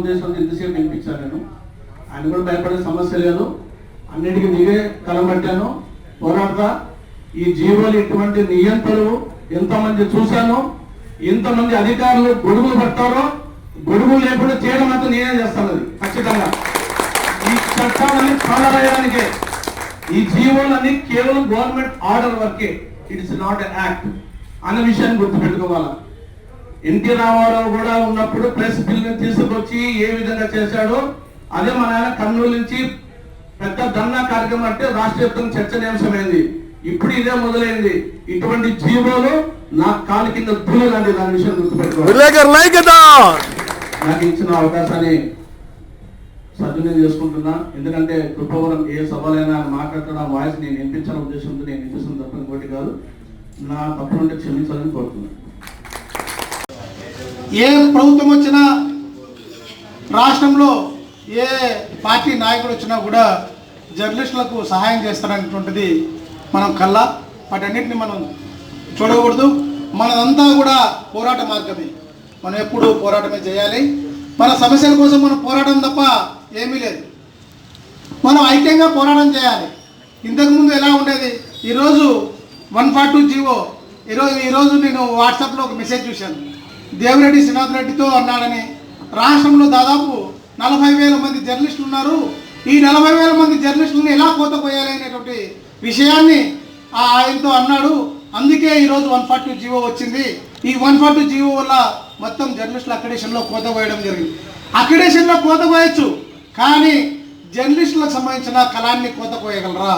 మాట వినిపించాలని ఉద్దేశంతో ఇంతసేపు వినిపించాను నేను. ఆయన కూడా భయపడే సమస్య లేదు. అన్నిటికీ నీవే కలబట్టాను పోరాడతా. ఈ జీవోలు ఇటువంటి నియంత్రణలు ఎంతమంది చూశాను ఎంతమంది అధికారులు గొడుగులు పడతారో గొడుగులు లేకుండా చేయడం మాత్రం నేనే చేస్తాను అది ఖచ్చితంగా. ఈ చట్టాలన్నీ కాలరాయడానికే ఈ జీవోలన్నీ కేవలం గవర్నమెంట్ ఆర్డర్ వర్కే. ఇట్స్ నాట్ యాక్ట్ అన్న విషయాన్ని గుర్తుపెట్టుకోవాలా? ఎన్టీ రామారావు కూడా ఉన్నప్పుడు ప్రెస్ బిల్ని తీసుకొచ్చి ఏ విధంగా చేశాడో అదే మన ఆయన కర్నూలు నుంచి పెద్ద ధర్నా కార్యక్రమం అంటే రాష్ట్ర వ్యాప్తంగా చర్చనీయాంశమైంది. ఇప్పుడు ఇదే మొదలైంది. ఇటువంటి జీవోలు నా కాలు కింద ధూళి లాంటి దాని విషయం గుర్తుపెట్టుకోవాలి నాకు ఇచ్చిన అవకాశాన్ని సద్వినియోగం చేసుకుంటున్నా. ఎందుకంటే కృపవరం ఏ సభలైనా మాట్లాడుతున్న వాయిస్ నేను వినిపించిన ఉద్దేశంతో నేను వినిపిస్తున్న తప్ప ఇంకోటి కాదు. నా తప్పు ఉంటే క్షమించాలని కోరుతున్నాను. ఏం ప్రభుత్వం వచ్చినా రాష్ట్రంలో ఏ పార్టీ నాయకుడు వచ్చినా కూడా జర్నలిస్టులకు సహాయం చేస్తారనేటువంటిది మనం కల్లా వాటన్నిటిని మనం చూడకూడదు. మనదంతా కూడా పోరాట మార్గమే. మనం ఎప్పుడూ పోరాటమే చేయాలి. మన సమస్యల కోసం మనం పోరాటం తప్ప ఏమీ లేదు. మనం ఐక్యంగా పోరాటం చేయాలి. ఇంతకుముందు ఎలా ఉండేది? ఈరోజు వన్ ఫార్ టూ జీవో. ఈరోజు ఈరోజు నేను వాట్సాప్లో ఒక మెసేజ్ చూశాను. దేవిరెడ్డి శ్రీనాథ్ రెడ్డితో అన్నాడని రాష్ట్రంలో దాదాపు నలభై వేల మంది జర్నలిస్టులు ఉన్నారు. ఈ నలభై వేల మంది జర్నలిస్టులను ఎలా కోత పోయాలి అనేటువంటి విషయాన్ని ఆ ఆయనతో అన్నాడు. అందుకే ఈరోజు వన్ ఫార్టీ జీవో వచ్చింది. ఈ వన్ ఫార్ టూ జీవో వల్ల మొత్తం జర్నలిస్టులు అక్రిడేషన్లో కోత పోయడం జరిగింది. అక్రిడేషన్లో కోత పోయచ్చు కానీ జర్నలిస్టులకు సంబంధించిన కళాన్ని కోత కోయగలరా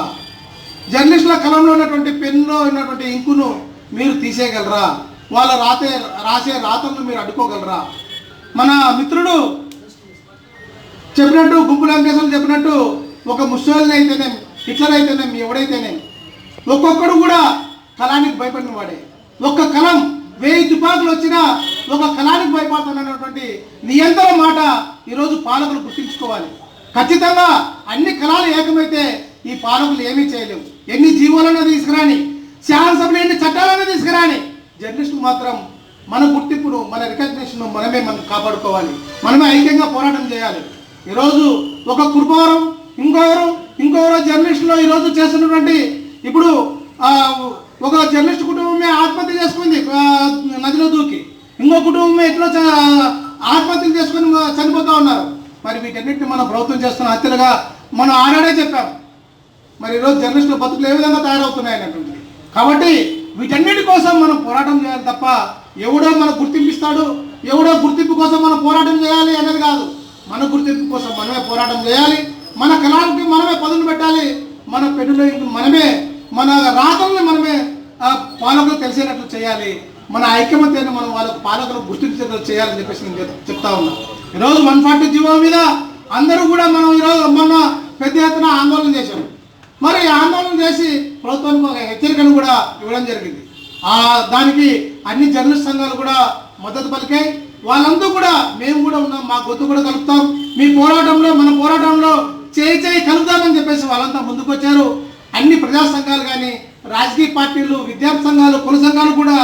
జర్నలిస్టుల కలంలో ఉన్నటువంటి పెన్లో ఉన్నటువంటి ఇంకును మీరు తీసేయగలరా? వాళ్ళ రాతే రాసే రాతలను మీరు అడ్డుకోగలరా? మన మిత్రుడు చెప్పినట్టు గుంపు వెంకటేశ్వరం చెప్పినట్టు ఒక ముసలి అయితేనేమి హిట్లర్ అయితేనేమి ఎవడైతేనేం ఒక్కొక్కడు కూడా కళానికి భయపడిన వాడే. ఒక్క కలం వేయి తుపాకులు వచ్చినా ఒక కళానికి భయపడుతున్నటువంటి నియంత్రణ మాట ఈరోజు పాలకులు గుర్తించుకోవాలి. ఖచ్చితంగా అన్ని కళాలు ఏకమైతే ఈ పాలకులు ఏమీ చేయలేవు. ఎన్ని జీవోలను తీసుకురాని శాసనసభలు ఎన్ని చట్టాలను తీసుకురాని జర్నలిస్ట్ మాత్రం మన గుర్తింపును మన రికగ్నేషన్ను మనమే మనం కాపాడుకోవాలి. మనమే ఐక్యంగా పోరాటం చేయాలి. ఈరోజు ఒక కుర్పవరం ఇంకొకరు ఇంకొకరు జర్నలిస్టులో ఈరోజు చేస్తున్నటువంటి ఇప్పుడు ఒక జర్నలిస్ట్ కుటుంబమే ఆత్మహత్య చేసుకుంది నదిలో దూకి. ఇంకో కుటుంబమే ఎట్లా ఆత్మహత్య ఆత్మహత్యలు చేసుకుని చనిపోతూ ఉన్నారు. మరి వీటన్నిటిని మన ప్రభుత్వం చేస్తున్న హత్యలుగా మనం ఆనాడే చెప్పాం. మరి ఈరోజు జర్నలిస్టుల బతుకులు ఏ విధంగా తయారవుతున్నాయి అన్నటువంటి కాబట్టి వీటన్నిటి కోసం మనం పోరాటం చేయాలి తప్ప ఎవడో మనకు గుర్తింపిస్తాడు ఎవడో గుర్తింపు కోసం మనం పోరాటం చేయాలి అనేది కాదు. మన గుర్తింపు కోసం మనమే పోరాటం చేయాలి. మన కళానికి మనమే పదును పెట్టాలి. మన పెన్నులో మనమే మన రాతల్ని మనమే పాలకులు తెలిసేటట్లు చేయాలి. మన ఐక్యమత్యాన్ని మనం వాళ్ళకు పాలకులకు గుర్తించేటట్లు చేయాలని చెప్పేసి నేను చెప్తా ఉన్నా. ఈరోజు వన్ ఫార్టీ జీవో మీద అందరూ కూడా మనం ఈరోజు మొన్న పెద్ద ఎత్తున ఆందోళన చేశాం మరి ఆందోళన చేసి ప్రభుత్వానికి ఒక హెచ్చరికను కూడా ఇవ్వడం జరిగింది. ఆ దానికి అన్ని జర్నలిస్ట్ సంఘాలు కూడా మద్దతు పలికాయి. వాళ్ళందరూ కూడా మేము కూడా ఉన్నాం మా గొంతు కూడా కలుపుతాం. మీ పోరాటంలో మన పోరాటంలో చేయి చేయి కలుపుతామని చెప్పేసి వాళ్ళంతా ముందుకొచ్చారు. అన్ని ప్రజా సంఘాలు కానీ రాజకీయ పార్టీలు విద్యార్థి సంఘాలు కుల సంఘాలు కూడా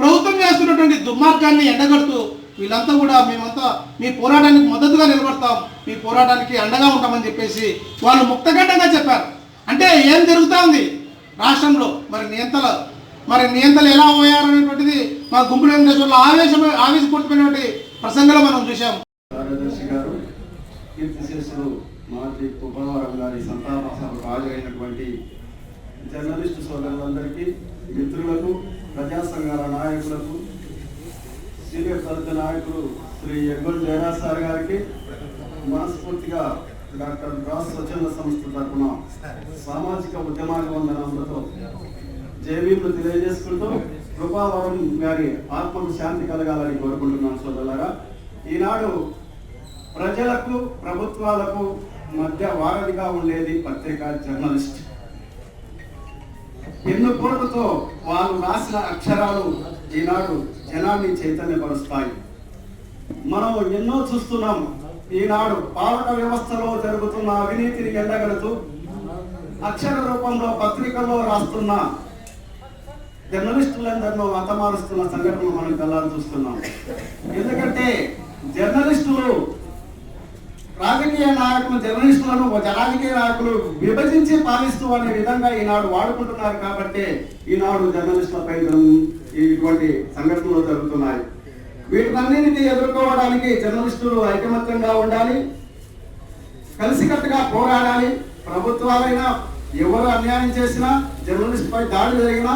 ప్రభుత్వం చేస్తున్నటువంటి దుర్మార్గాన్ని ఎండగడుతూ వీళ్ళంతా కూడా మేమంతా మీ పోరాటానికి మద్దతుగా నిలబడతాం. మీ పోరాటానికి అండగా ఉంటామని చెప్పేసి వాళ్ళు ముక్తగడ్డంగా చెప్పారు. అంటే ఏం జరుగుతూ ఉంది రాష్ట్రంలో మరి నియంతలు మరి నియంతలు ఎలా పోయారనేటువంటిది మా గుంపుల వెంకటేశ్వర్లో ఆవేశం ఆవేశపూరితమైనటువంటి ప్రసంగంలో మనం చూసాం కార్యదర్శి గారు కీర్తిశేషులు మాజీ ఉపవరం గారి సంతాప సభకు హాజరైనటువంటి జర్నలిస్టు సోదరులందరికీ మిత్రులకు ప్రజా సంఘాల నాయకులకు సీనియర్ దళిత నాయకులు శ్రీ ఎగ్గొల్ జయరాజ్ సార్ గారికి మనస్ఫూర్తిగా డాక్టర్ రాజ్ స్వచ్ఛంద సంస్థ తరఫున సామాజిక ఉద్యమాభివందనములతో జేబీలు తెలియజేసుకుంటూ కృపావరం గారి ఆత్మకు శాంతి కలగాలని కోరుకుంటున్నాను సోదరులారా. ఈనాడు ప్రజలకు ప్రభుత్వాలకు మధ్య వారధిగా ఉండేది పత్రిక జర్నలిస్ట్. ఎన్ను కోట్లతో వాళ్ళు రాసిన అక్షరాలు ఈనాడు జనాన్ని చైతన్యపరుస్తాయి. మనం ఎన్నో చూస్తున్నాం. ఈనాడు పాలక వ్యవస్థలో జరుగుతున్న అవినీతిని ఎండగడుతూ అక్షర రూపంలో పత్రికల్లో రాస్తున్న జర్నలిస్టులందరిలో మతమారుస్తున్న సంఘటనలు మనం కళ్ళారు చూస్తున్నాం. ఎందుకంటే జర్నలిస్టులు రాజకీయ నాయకులు జర్నలిస్టులను రాజకీయ నాయకులు విభజించి పాలిస్తూ అనే విధంగా ఈనాడు వాడుకుంటున్నారు కాబట్టి ఈనాడు జర్నలిస్టులపై ఇటువంటి సంఘటనలు జరుగుతున్నాయి. వీటినన్నింటినీ ఎదుర్కోవడానికి జర్నలిస్టులు ఐకమత్యంగా ఉండాలి. కలిసికట్టుగా పోరాడాలి. ప్రభుత్వాలైనా ఎవరు అన్యాయం చేసినా జర్నలిస్ట్ పై దాడి జరిగినా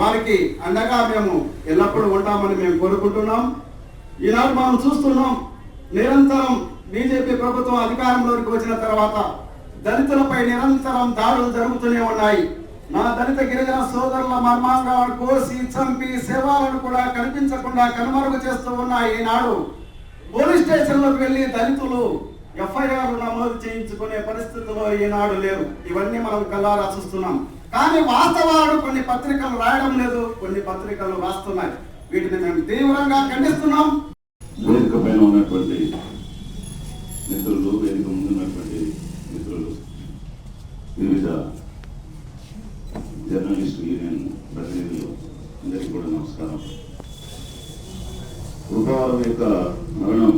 వారికి అండగా మేము ఎల్లప్పుడూ ఉంటామని మేము కోరుకుంటున్నాం. ఈనాడు మనం చూస్తున్నాం నిరంతరం బీజేపీ ప్రభుత్వం అధికారంలోకి వచ్చిన తర్వాత దళితులపై నిరంతరం దాడులు జరుగుతూనే ఉన్నాయి. నా దళిత గిరిజన సోదరుల మర్మాంగాలను కోసి చంపి శవాలను కూడా కనిపించకుండా కనుమరుగు చేస్తూ ఉన్న ఈనాడు పోలీస్ స్టేషన్లోకి వెళ్ళి దళితులు ఎఫ్ఐఆర్ నమోదు చేయించుకునే పరిస్థితిలో ఈనాడు లేరు. ఇవన్నీ మనం కల్లారా చూస్తున్నాం. కానీ వాస్తవాలు కొన్ని పత్రికలు రాయడం లేదు కొన్ని పత్రికలు రాస్తున్నాయి. వీటిని మేము తీవ్రంగా ఖండిస్తున్నాం. వేదిక పైన ఉన్నటువంటి మిత్రులు వేదిక ముందు ఉన్నటువంటి మిత్రులు వివిధ జర్నలిస్ట్ యూనియన్ ప్రతినిధులు అందరికీ కూడా నమస్కారం వారి యొక్క మరణం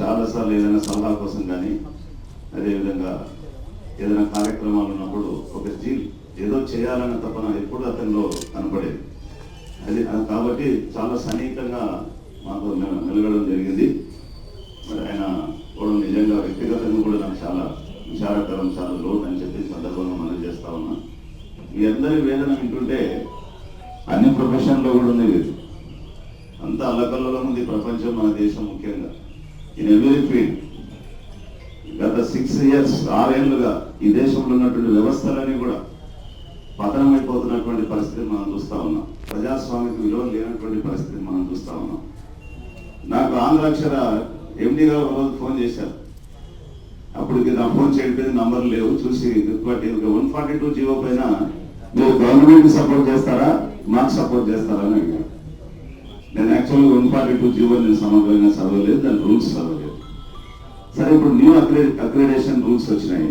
చాలాసార్లు ఏదైనా సలహా కోసం కానీ అదేవిధంగా ఏదైనా కార్యక్రమాలు ఉన్నప్పుడు ఒక జీల్ ఏదో చేయాలన్న తపన ఎప్పుడు అతనిలో కనపడేది. అది కాబట్టి చాలా సన్నిహితంగా మాతో మె- మెలగడం జరిగింది. మరి ఆయన కూడా నిజంగా వ్యక్తిగతంగా కూడా నాకు చాలా విచారకరం చాలా లోటు అని చెప్పి సందర్భంగా మనం చేస్తా ఉన్నా. మీ అందరి వేదన వింటుంటే అన్ని ప్రొఫెషన్లో కూడా ఉంది అంత అల్లకల్లో ఉంది ఈ ప్రపంచం మన దేశం ముఖ్యంగా. ఇన్ ఎవరీ ఫీల్డ్ గత సిక్స్ ఇయర్స్ ఆరేళ్ళుగా ఈ దేశంలో ఉన్నటువంటి వ్యవస్థలన్నీ కూడా పతనమైపోతున్నటువంటి పరిస్థితి మనం చూస్తా ఉన్నాం. ప్రజాస్వామిక విలువ లేనటువంటి పరిస్థితి మనం చూస్తా ఉన్నాం. నాకు ఆంధ్రాక్షర ఎండి గారు ఒకరోజు ఫోన్ చేశారు. అప్పుడు నా ఫోన్ చేయడం నంబర్ లేవు చూసి వన్ ఫార్టీ టూ జీవో పైన మీరు గవర్నమెంట్ సపోర్ట్ చేస్తారా? మాకు సపోర్ట్ చేస్తారా అని అడిగారు. నేను యాక్చువల్గా వన్ ఫార్టీ టూ జీవో నేను సమగ్రంగా చదవలేదు దాని రూల్స్ చదవలేదు సరే ఇప్పుడు న్యూ అక్రే అక్రిడేషన్ రూల్స్ వచ్చినాయి.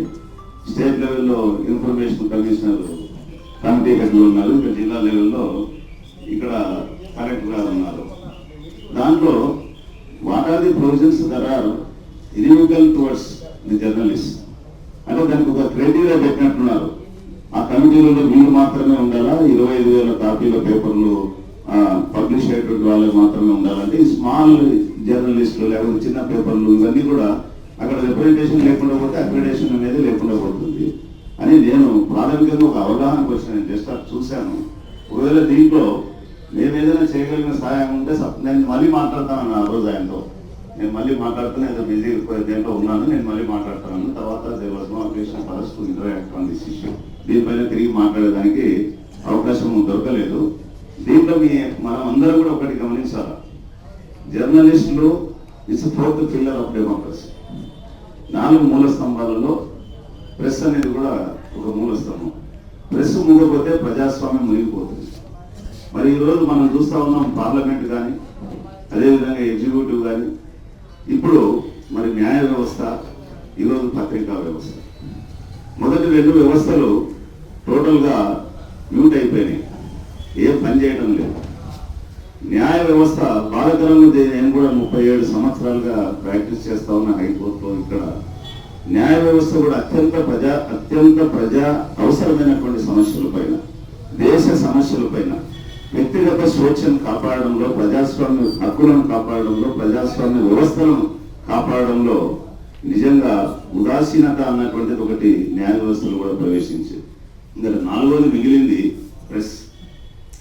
స్టేట్ లెవెల్లో ఇన్ఫర్మేషన్ కమిషనర్ కమిటీ హెడ్లు ఉన్నారు. ఇంకా జిల్లా లెవెల్లో ఇక్కడ కలెక్టర్ గారు ఉన్నారు. దాంట్లో what are the provisions there are inimical towards the journalist అంటే దానికి ఒక క్రైటీరియా పెట్టినట్టున్నారు. ఆ కమిటీలలో మీరు మాత్రమే ఉండాలా? ఇరవై ఐదు వేల కాపీల పేపర్లు పబ్లిష్ అయ్యేటువంటి వాళ్ళకి మాత్రమే ఉండాలంటే స్మాల్ జర్నలిస్టులు లేకపోతే చిన్న పేపర్లు ఇవన్నీ కూడా అక్కడ రిప్రజెంటేషన్ లేకుండా పోతే అక్రిడేషన్ అనేది లేకుండా పోతుంది. అని నేను ప్రాథమికంగా ఒక అవగాహనకు వచ్చిన నేను జస్ట్ అది చూశాను. ఒకవేళ దీంట్లో మేము ఏదైనా చేయగలిగిన సహాయం ఉంటే నేను మళ్ళీ మాట్లాడతాను ఆ రోజు ఆయనతో. నేను మళ్ళీ మాట్లాడుతాను ఏదో బిజీ దేంట్లో ఉన్నాను నేను మళ్ళీ మాట్లాడతాను తర్వాత there was no occasion for us to దీనిపైన తిరిగి మాట్లాడేదానికి అవకాశం దొరకలేదు. దీంట్లో మీ మనం అందరం కూడా ఒకటి గమనించాలి? జర్నలిస్టులు is fourth pillar of democracy నాలుగు మూల స్తంభాలలో ప్రెస్ అనేది కూడా ఒక మూల స్తంభం. ప్రెస్ మూగపోతే ప్రజాస్వామ్యం మునిగిపోతుంది. మరి ఈరోజు మనం చూస్తా ఉన్నాం పార్లమెంట్ కానీ అదేవిధంగా ఎగ్జిక్యూటివ్ కానీ. ఇప్పుడు మరి న్యాయ వ్యవస్థ ఈరోజు పత్రికా వ్యవస్థ. మొదటి రెండు వ్యవస్థలు టోటల్గా మ్యూట్ అయిపోయినాయి. ఏం పని చేయడం లేదు. న్యాయ వ్యవస్థ బాధకరంగా నేను కూడా ముప్పై ఏడు సంవత్సరాలుగా ప్రాక్టీస్ చేస్తా ఉన్న హైకోర్టులో ఇక్కడ. న్యాయ వ్యవస్థ కూడా అత్యంత ప్రజా అత్యంత ప్రజా అవసరమైనటువంటి సమస్యల పైన దేశ సమస్యల పైన వ్యక్తిగత స్వేచ్ఛను కాపాడడంలో ప్రజాస్వామ్య హక్కులను కాపాడడంలో ప్రజాస్వామ్య వ్యవస్థలను కాపాడడంలో నిజంగా ఉదాసీనత అన్నటువంటిది ఒకటి న్యాయ వ్యవస్థలు కూడా ప్రవేశించింది. ఇంకా నాలుగోది మిగిలింది ప్రెస్.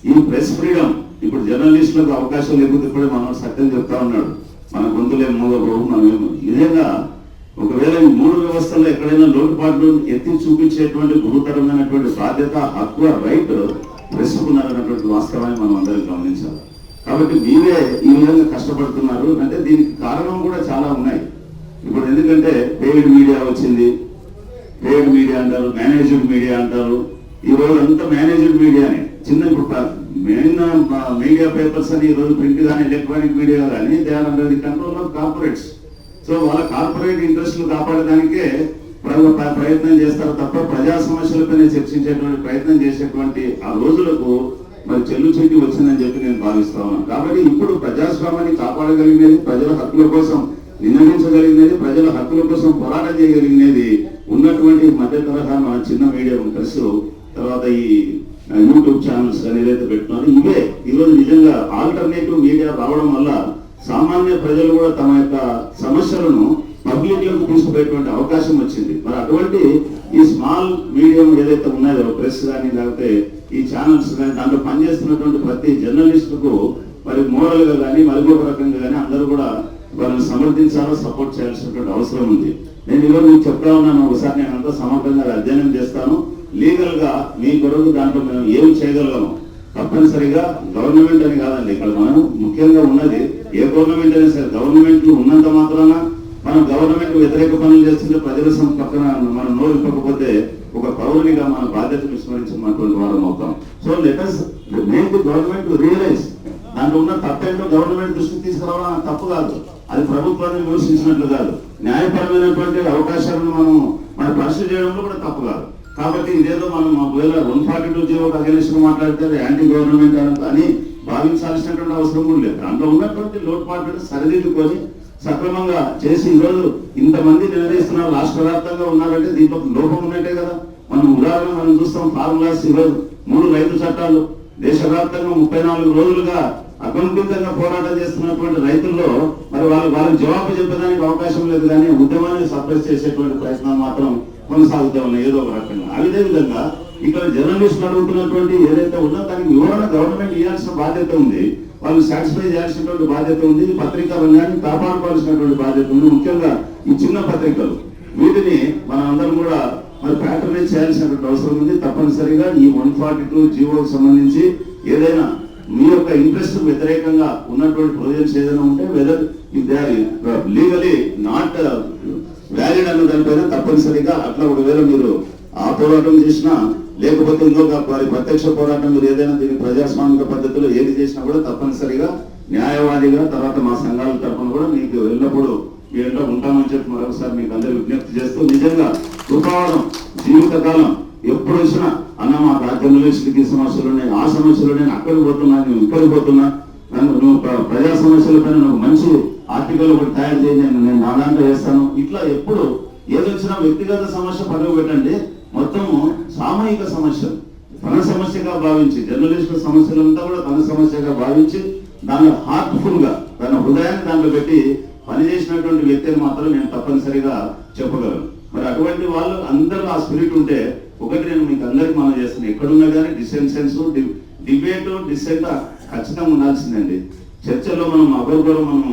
ఈ ప్రెస్ ఫ్రీడమ్. ఇప్పుడు జర్నలిస్టులకు అవకాశం లేకపోతే ఇప్పుడే మనం సత్యం చెప్తా ఉన్నాడు. మన గొంతులే మూగబోవు మనమేమో విధంగా ఒకవేళ ఈ మూడు వ్యవస్థల్లో ఎక్కడైనా లోటుపాట్లు ఎత్తి చూపించేటువంటి గురుతరమైనటువంటి బాధ్యత హక్కు రైట్ ప్రెస్ ఉన్నారన్నటువంటి వాస్తవాన్ని మనం అందరం గమనించాలి. కాబట్టి మీరే ఈ విధంగా కష్టపడుతున్నారు. అంటే దీనికి కారణం కూడా చాలా ఉన్నాయి. ఇప్పుడు ఎందుకంటే పెయిడ్ మీడియా వచ్చింది. పేడ్ మీడియా అంటారు మేనేజ్డ్ మీడియా అంటారు. ఈ రోజు అంతా మేనేజ్డ్ మీడియానే చిన్న ఇప్పుడు మెయిన్ మీడియా పేపర్స్ అని ఈరోజు రోజు ప్రింట్ కానీ ఎలక్ట్రానిక్ మీడియా కానీ they are under the control of corporates so వాళ్ళ కార్పొరేట్ ఇంట్రెస్ట్లు కాపాడడానికే ప్ర- ప్రయత్నం చేస్తారు తప్ప ప్రజా సమస్యలపైన చర్చించేటువంటి ప్రయత్నం చేసేటువంటి ఆ రోజులకు మరి చెల్లు చెట్టి వచ్చిందని చెప్పి నేను భావిస్తా ఉన్నాను. కాబట్టి ఇప్పుడు ప్రజాస్వామ్యాన్ని కాపాడగలిగినది ప్రజల హక్కుల కోసం నిర్ణయించగలిగినది ప్రజల హక్కుల కోసం పోరాటం చేయగలిగినది ఉన్నటువంటి మధ్య తరహా మన చిన్న మీడియా ప్రెస్ తర్వాత ఈ యూట్యూబ్ ఛానల్స్ కానీ ఏదైతే పెట్టినారో ఇవే ఈరోజు నిజంగా ఆల్టర్నేటివ్ మీడియా రావడం వల్ల సామాన్య ప్రజలు కూడా తమ యొక్క సమస్యలను పబ్లిక్లోకి తీసుకుపోయేటువంటి అవకాశం వచ్చింది. మరి అటువంటి ఈ స్మాల్ మీడియం ఏదైతే ఉన్నాయో ప్రెస్ కానీ లేకపోతే ఈ ఛానల్స్ కానీ దాంట్లో పనిచేస్తున్నటువంటి ప్రతి జర్నలిస్టుకు మరి మోరల్గా కానీ మరొక రకంగా కానీ అందరూ కూడా వాళ్ళని సమర్థించాలో సపోర్ట్ చేయాల్సినటువంటి అవసరం ఉంది. నేను ఈరోజు మీకు చెప్తా ఉన్నాను ఒకసారి నేను అంతా సమగ్రంగా అధ్యయనం చేస్తాను. లీగల్గా మీ కొరకు దాంట్లో మేము ఏం చేయగలము తప్పనిసరిగా గవర్నమెంట్ అని కాదండి. ఇక్కడ మనం ముఖ్యంగా ఉన్నది ఏ గవర్నమెంట్ అయినా సరే గవర్నమెంట్ ఉన్నంత మాత్రాన మనం గవర్నమెంట్ వ్యతిరేక పనులు చేస్తుంటే ప్రజల పక్కన మనం నోరు ఒక పౌరునిగా మన బాధ్యతను విస్మరించినటువంటి వారం అవుతాం. So letters make government realize దాంట్లో ఉన్న తప్పేంటో గవర్నమెంట్ దృష్టికి తీసుకురావడం తప్పు కాదు. అది ప్రభుత్వాన్ని విమర్శించినట్లు కాదు. న్యాయపరమైనటువంటి అవకాశాలను మనం మన పరిస్థితి చేయడంలో కూడా తప్పు కాదు. కాబట్టి ఇదేదో మనం ఒకవేళ one forty two GO against మాట్లాడితే యాంటీ గవర్నమెంట్ అని- అని భావించాల్సినటువంటి అవసరం కూడా లేదు. దాంట్లో ఉన్నటువంటి లోటుపాట్లను సరిదిద్దుకొని సక్రమంగా చేసి ఈరోజు ఇంతమంది నిలదీస్తున్నారు రాష్ట్ర వ్యాప్తంగా ఉన్నారంటే దీంట్లో లోపం ఉన్నట్టే కదా. మనం ఉదాహరణ మనం చూస్తాం ఫార్ములాస్ ఈరోజు మూడు రైతు చట్టాలు. దేశవ్యాప్తంగా ముప్పై నాలుగు రోజులుగా అకుంఠితంగా పోరాటం చేస్తున్నటువంటి రైతుల్లో మరి వాళ్ళు వాళ్ళకి జవాబు చెప్పడానికి అవకాశం లేదు కానీ ఉద్యమాన్ని సప్రెస్ చేసేటువంటి ప్రయత్నాలు మాత్రం కొనసాగుతూ ఉన్నాయి ఏదో ఒక రకంగా. అదే విధంగా ఇక్కడ జర్నలిస్టులు అడుగుతున్నటువంటి ఏదైతే ఉందో దానికి వివరణ గవర్నమెంట్ ఇవ్వాల్సిన బాధ్యత ఉంది. వాళ్ళు సాటిస్ఫై చేయాల్సినటువంటి బాధ్యత ఉంది. పత్రికా రంగాన్ని కాపాడుకోవాల్సినటువంటి బాధ్యత ఉంది. ముఖ్యంగా ఈ చిన్న పత్రికలు. వీటిని మన అందరం కూడా మరి ప్యాటర్నైజ్ చేయాల్సినటువంటి అవసరం ఉంది. తప్పనిసరిగా ఈ వన్ ఫార్టీ టూ జీవోకి సంబంధించి ఏదైనా మీ యొక్క ఇంట్రెస్ట్ వ్యతిరేకంగా ఉన్నటువంటి ప్రొవిజన్స్ ఏదైనా ఉంటే whether if they are legally not valid అన్న దానిపైన తప్పనిసరిగా అట్లా ఒకవేళ మీరు ఆ పోరాటం చేసినా లేకపోతే ఇంకొక వారి ప్రత్యక్ష పోరాటం మీరు ఏదైనా దీని ప్రజాస్వామిక పద్ధతిలో ఏది చేసినా కూడా తప్పనిసరిగా న్యాయవాదిగా తర్వాత మా సంఘాల తరఫున కూడా మీకు ఎల్లప్పుడూ మీ ఇంట్లో ఉంటామని చెప్పి మరొకసారి మీకు అందరూ విజ్ఞప్తి చేస్తూ నిజంగా కృపావరం జీవితకాలం ఎప్పుడు వచ్చినా అన్న మా రాజ్యంలో సమస్యలు ఉన్నాయి ఆ సమస్యలు ఉన్నాయి అక్కడికి పోతున్నా నేను ఇక్కడికి పోతున్నా నన్ను నువ్వు ప్రజా సమస్యల పైన మంచి ఆర్టికల్ ఒకటి తయారు చేయండి నేను నా దాంట్లో చేస్తాను ఇట్లా ఎప్పుడు ఏదొచ్చినా వ్యక్తిగత సమస్య పదవి పెట్టండి. మొత్తము సామూహిక సమస్య. తన సమస్యగా భావించి జర్నలిస్టుల సమస్యలంతా కూడా తన సమస్యగా భావించి దాన్ని హార్ట్ఫుల్గా తన హృదయాన్ని దాంట్లో పెట్టి పనిచేసినటువంటి వ్యక్తిని మాత్రం నేను తప్పనిసరిగా చెప్పగలను. మరి అటువంటి వాళ్ళు అందరూ ఆ స్పిరిట్ ఉంటే ఒకటి నేను మీకు అందరికి మనం చేస్తున్నాను ఎక్కడున్నా కానీ డిసెన్సెన్స్ డిబేట్ డిసెంట్ ఖచ్చితంగా ఉండాల్సిందండి. చర్చలో మనం ఒకరికొకరు మనం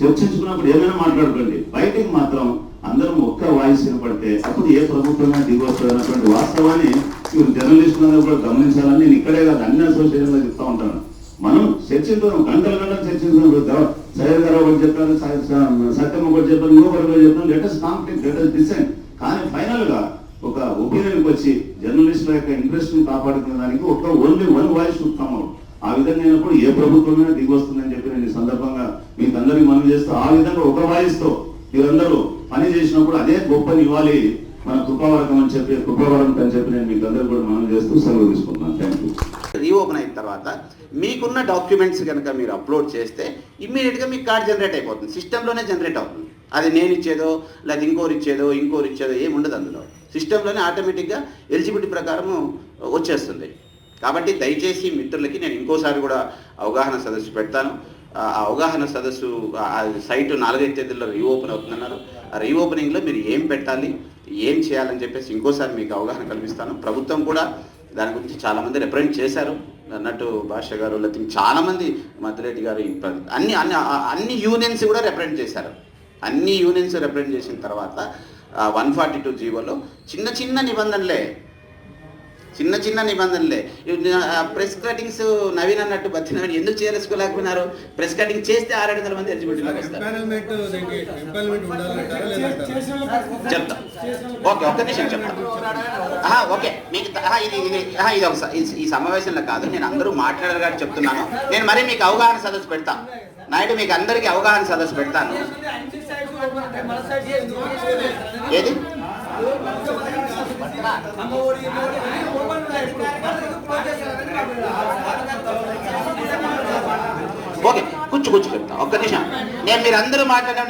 చర్చించుకున్నప్పుడు ఏమైనా మాట్లాడుకోండి. బయటికి మాత్రం అందరం ఒక్క వాయిస్ వినపడితే అప్పుడు ఏ ప్రభుత్వమైనా దిగి అన్నటువంటి వాస్తవాన్ని మీరు జర్నలిస్టులందరూ కూడా గమనించాలని నేను ఇక్కడే కాదు అన్ని అసోసియేషన్లో చెప్తా ఉంటాను. మనం చర్చించుదాం గంటల గంటలు చర్చించుదాం సైడ్ గారు చెప్పారు సత్యమ్మ గారు చెప్పారు ఇంకొకటి గారు చెప్పారు లెటెస్ట్ కాంపిటెంట్ లెటెస్ట్ డిసైన్ కానీ ఫైనల్గా ఒక ఒపీనియన్కి వచ్చి జర్నలిస్టుల యొక్క ఇంట్రెస్ట్ని కాపాడుకునే దానికి ఒక ఓన్లీ వన్ వాయిస్ చూస్తాం అవుట్ ఆ విధంగా అయినప్పుడు ఏ ప్రభుత్వమైనా దిగి వస్తుందని చెప్పి నేను ఈ సందర్భంగా మీకు అందరికీ మనం చేస్తూ ఆ విధంగా ఒక వాయిస్తో మీరందరూ పని చేసినప్పుడు అదే గొప్పని ఇవ్వాలి మన కృపావరకం అని చెప్పి కృపావరకం అని చెప్పి నేను మీకు అందరూ కూడా మనం చేస్తూ సెలవు తీసుకుంటున్నాను. థ్యాంక్ యూ రీఓపెన్ అయిన తర్వాత మీకున్న డాక్యుమెంట్స్ కనుక మీరు అప్లోడ్ చేస్తే ఇమ్మీడియట్గా మీకు కార్డ్ జనరేట్ అయిపోతుంది. సిస్టంలోనే జనరేట్ అవుతుంది. అది నేను ఇచ్చేదో లేదా ఇంకోరు ఇచ్చేదో ఇంకోరు ఇచ్చేదో ఏమి ఉండదు అందులో. సిస్టంలోనే ఆటోమేటిక్గా ఎలిజిబిలిటీ ప్రకారం వచ్చేస్తుంది. కాబట్టి దయచేసి మిత్రులకి నేను ఇంకోసారి కూడా అవగాహన సదస్సు పెడతాను. ఆ అవగాహన సదస్సు సైటు సైట్ నాలుగైదు తేదీల్లో రీఓపెన్ అవుతుందన్నారు. ఆ రీఓపెనింగ్లో మీరు ఏం పెట్టాలి ఏం చేయాలని చెప్పేసి ఇంకోసారి మీకు అవగాహన కల్పిస్తాను. ప్రభుత్వం కూడా దాని గురించి చాలామంది రిప్రజెంట్ చేశారు. అన్నట్టు భాష గారు లేకపోతే చాలామంది మద్దిరెడ్డి గారు అన్ని అన్ని అన్ని యూనియన్స్ కూడా రిప్రజెంట్ చేశారు. అన్ని యూనియన్స్ రిప్రజెంట్ చేసిన తర్వాత వన్ ఫార్టీ టూ జీవోలో చిన్న చిన్న నిబంధనలే చిన్న చిన్న నిబంధనలే. ప్రెస్ కటింగ్స్ నవీన్ అన్నట్టు బతి నవీన్ ఎందుకు చేసుకోలేకపోయినారు ప్రెస్ కటింగ్ చేస్తే ఆరు వందల మంది లేదంటారా చెప్తా. ఓకే ఒక్క నిమిషం చెప్తా. ఓకే. మీకు ఇది ఇది ఒక ఈ- సమావేశంలో కాదు. నేను అందరూ మాట్లాడారు కాబట్టి చెప్తున్నాను. నేను మరి మీకు అవగాహన సదస్సు పెడతా. నాయుడు మీకు అందరికీ అవగాహన సదస్సు పెడతాను. ఏది? ఓకే కూర్చు కూర్చు చెప్తా. ఒక్క నిమిషం. నేను మీరు అందరూ మాట్లాడడం